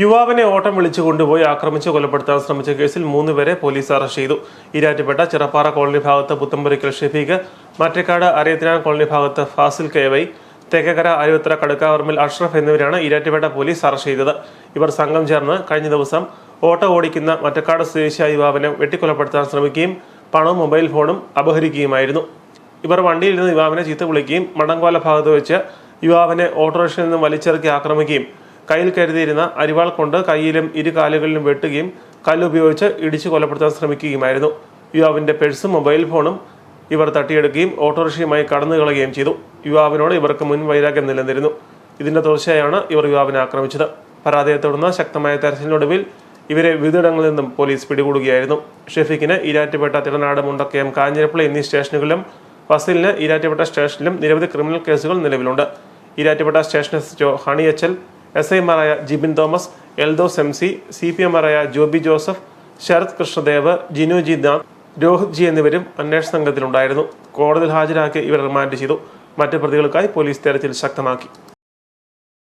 യുവാവിനെ ഓട്ടം വിളിച്ചു കൊണ്ടുപോയി ആക്രമിച്ച് കൊലപ്പെടുത്താൻ ശ്രമിച്ച കേസിൽ മൂന്നുപേരെ പോലീസ് അറസ്റ്റ് ചെയ്തു. ഈരാറ്റുപേട്ട ചിറപ്പാറ കോളനി ഭാഗത്ത് പുത്തമ്പുരയ്ക്കൽ ഷെഫീഖ് മറ്റേക്കാട് അരയത്തിനാൻ കോളനി ഭാഗത്ത് ഫാസിൽ കെ വൈ തെക്കക്കര അരുവത്ര കടുക്കാവർമിൽ അഷ്റഫ് എന്നിവരാണ് ഈരാറ്റുപേട്ട പോലീസ് അറസ്റ്റ് ചെയ്തത്. ഇവർ സംഘം ചേർന്ന് കഴിഞ്ഞ ദിവസം ഓട്ടോ ഓടിക്കുന്ന മറ്റക്കാട് സ്വദേശിയായ യുവാവിനെ വെട്ടിക്കൊലപ്പെടുത്താൻ ശ്രമിക്കുകയും പണവും മൊബൈൽ ഫോണും അപഹരിക്കുകയുമായിരുന്നു. ഇവർ വണ്ടിയിൽ നിന്ന് യുവാവിനെ ചീത്ത വിളിക്കുകയും മടങ്കോല ഭാഗത്ത് വെച്ച് യുവാവിനെ ഓട്ടോറിക്ഷയിൽ നിന്ന് വലിച്ചിറക്കി ആക്രമിക്കുകയും കയ്യിൽ കരുതിയിരുന്ന അരിവാൾ കൊണ്ട് കയ്യിലും ഇരു കാലുകളിലും വെട്ടുകയും കല്ലുപയോഗിച്ച് ഇടിച്ചു കൊലപ്പെടുത്താൻ ശ്രമിക്കുകയുമായിരുന്നു. യുവാവിന്റെ പേഴ്സും മൊബൈൽ ഫോണും ഇവർ തട്ടിയെടുക്കുകയും ഓട്ടോറിക്ഷയുമായി കടന്നു കളയുകയും ചെയ്തു. യുവാവിനോട് ഇവർക്ക് മുൻ വൈരാഗ്യം നിലനിന്നിരുന്നു. ഇതിന്റെ തുടർച്ചയായാണ് ഇവർ യുവാവിനെ ആക്രമിച്ചത്. പരാതിയെ തുടർന്ന് ശക്തമായ തെരച്ചിലിനൊടുവിൽ ഇവരെ വിവിധയിടങ്ങളിൽ നിന്നും പോലീസ് പിടികൂടുകയായിരുന്നു. ഷെഫീഖിന് ഈരാറ്റുപേട്ട തിരനാട് മുണ്ടക്കയം കാഞ്ഞിരപ്പള്ളി എന്നീ സ്റ്റേഷനുകളിലും ഫസലിന് ഈരാറ്റുപേട്ട സ്റ്റേഷനിലും നിരവധി ക്രിമിനൽ കേസുകൾ നിലവിലുണ്ട്. Erattupetta station S Honey H S ഐമാരായ Jibin Thomas Eldhose M C C P എമാരായ Joby Joseph Sarath Krishnadev Jinu G Nath Rohit G എന്നിവരും അന്വേഷണ സംഘത്തിലുണ്ടായിരുന്നു. കോടതിയിൽ ഹാജരാക്കി ഇവർ റിമാൻഡ് ചെയ്തു. മറ്റ് പ്രതികൾക്കായി പോലീസ് തെരച്ചിൽ ശക്തമാക്കി.